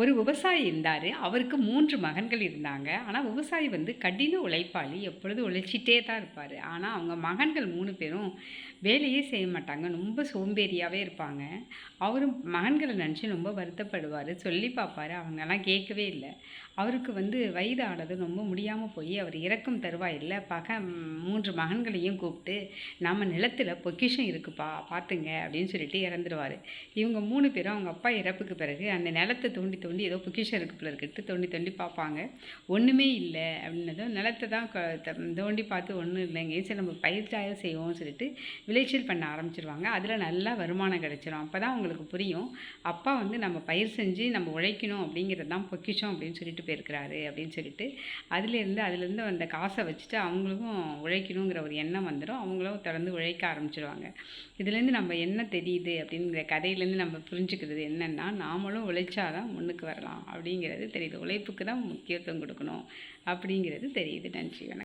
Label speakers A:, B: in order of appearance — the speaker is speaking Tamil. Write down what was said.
A: ஒரு விவசாயி இருந்தார் அவருக்கு மூன்று மகன்கள் இருந்தாங்க. ஆனால் விவசாயி வந்து கடின உழைப்பாளி எப்பொழுதும் உழைச்சிட்டே தான் இருப்பார். ஆனால் அவங்க மகன்கள் மூணு பேரும் வேலையே செய்ய மாட்டாங்க ரொம்ப சோம்பேறியாகவே இருப்பாங்க. அவரும் மகன்களை நினச்சி ரொம்ப வருத்தப்படுவார் சொல்லி பார்ப்பாரு அவங்கெல்லாம் கேட்கவே இல்லை. அவருக்கு வந்து வயது ஆனது ரொம்ப முடியாமல் போய் அவர் இறக்கும் தருவாயில் பக மூன்று மகன்களையும் கூப்பிட்டு நம்ம நிலத்தில் பொக்கிஷம் இருக்குப்பா பார்த்துங்க அப்படின்னு சொல்லிட்டு இறந்துருவார். இவங்க மூணு பேரும் அவங்க அப்பா இறப்புக்கு பிறகு அந்த நிலத்தை தூண்டி தோண்டி ஏதோ பொக்கிஷம் இருக்கு இருக்கிட்டு தோண்டி தோண்டி பார்ப்பாங்க. ஒன்றுமே இல்லை அப்படின்னதும் நிலத்தை தான் தோண்டி பார்த்து ஒன்றும் இல்லைங்க சரி நம்ம பயிர்ச்சாயம் செய்வோம்னு சொல்லிட்டு விளைச்சல் பண்ண ஆரம்பிச்சிருவாங்க. அதில் நல்லா வருமானம் கிடைச்சிரும். அப்போ தான் அவங்களுக்கு புரியும். அப்பா வந்து நம்ம பயிர் செஞ்சு நம்ம உழைக்கணும் அப்படிங்கிறது தான் பொக்கிஷம் அப்படின்னு சொல்லிட்டு போயிருக்கிறாரு அப்படின்னு சொல்லிட்டு அதுலேருந்து அதுலேருந்து அந்த காசை வச்சுட்டு அவங்களுக்கும் உழைக்கணுங்கிற ஒரு எண்ணம் வந்துடும் அவங்களும் தொடர்ந்து உழைக்க ஆரம்பிச்சிருவாங்க. இதுலேருந்து நம்ம என்ன தெரியுது அப்படிங்கிற கதையிலேருந்து நம்ம புரிஞ்சுக்கிறது என்னென்னா நாமளும் உழைச்சாதான் முன்னுக்கு வரலாம் அப்படிங்கிறது தெரியுது. உழைப்புக்கு தான் முக்கியத்துவம் கொடுக்கணும் அப்படிங்கிறது தெரியுது நன்றி வணக்கம்.